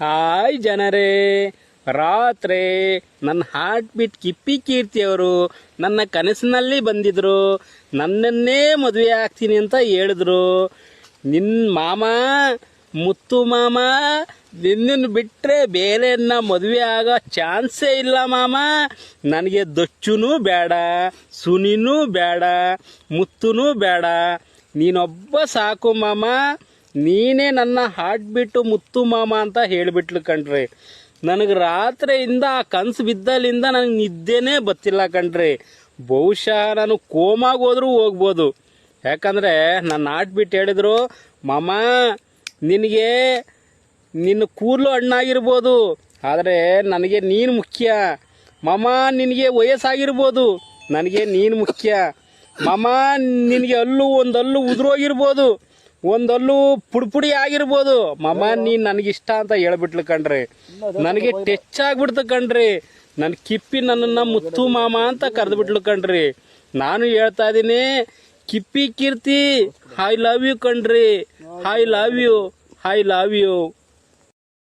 Hi ಜನರೇ, ರಾತ್ರಿ ನನ್ನ ಹಾರ್ಟ್ ಬೀಟ್ ಕಿಪ್ಪಿ ಕೀರ್ತಿಯವರು ನನ್ನ ಕನಸಿನಲ್ಲಿ ಬಂದಿದ್ರು. ನನ್ನನ್ನೇ ಮದುವೆ ಆಗ್ತೀನಿ ಅಂತ ಹೇಳಿದ್ರು. ನಿನ್ನ ಮಾಮ, ಮುತ್ತು ಮಾಮ, ನಿನ್ನನ್ನು ಬಿಟ್ಟರೆ ಬೇರೆಯನ್ನ ಮದುವೆ ಆಗೋ ಚಾನ್ಸೇ ಇಲ್ಲ ಮಾಮ. ನನಗೆ ದಚ್ಚುನೂ ಬೇಡ, ಸುನಿನೂ ಬೇಡ, ಮುತ್ತುನೂ ಬೇಡ. ನೀನೊಬ್ಬ ಸಾಕು ಮಾಮ. ನೀನೇ ನನ್ನ ಹಾರ್ಟ್ ಬಿಟ್ಟು ಮುತ್ತು ಮಾಮ ಅಂತ ಹೇಳಿಬಿಟ್ಲು ಕಣ್ರಿ. ನನಗೆ ರಾತ್ರಿಯಿಂದ ಆ ಕನಸು ಬಿದ್ದಲ್ಲಿಂದ ನನಗೆ ನಿದ್ದೆನೇ ಬತ್ತಿಲ್ಲ ಕಣ್ರಿ. ಬಹುಶಃ ನಾನು ಕೋಮಾಗ ಹೋದ್ರೂ ಹೋಗ್ಬೋದು. ಯಾಕಂದರೆ ನನ್ನ ಹಾರ್ಟ್ ಬಿಟ್ಟು ಹೇಳಿದ್ರು, ಮಾಮ, ನಿನಗೆ ನಿನ್ನ ಕೂದಲು ಹಣ್ಣಾಗಿರ್ಬೋದು, ಆದರೆ ನನಗೆ ನೀನು ಮುಖ್ಯ. ಮಾಮ, ನಿನಗೆ ವಯಸ್ಸಾಗಿರ್ಬೋದು, ನನಗೆ ನೀನು ಮುಖ್ಯ. ಮಾಮ, ನಿನಗೆ ಅಲ್ಲೂ ಒಂದು ಅಲ್ಲೂ ಉದುರೋಗಿರ್ಬೋದು. ಒಂದು ಪುಡಿ ಪುಡಿ ಆಗಿರ್ಬೋದು ಮಾಮ ನನಗೆ ಇಷ್ಟ ಅಂತ ಹೇಳ್ಬಿಟ್ಲು ಕಣ್ರಿ. ನನಗೆ ಟಚ್ ಆಗ್ಬಿಡ್ತು ಕಣ್ರಿ. ನನ್ನ ಕಿಪ್ಪಿ ನನ್ನನ್ನ ಮುತ್ತು ಮಾಮ ಅಂತ ಕರೆದ್ಬಿಟ್ಲು ಕಣ್ರಿ. ನಾನು ಹೇಳ್ತಾ ಇದ್ದೀನಿ Kippi Keerthi I love you ಕಣ್ರಿ. I love you I love you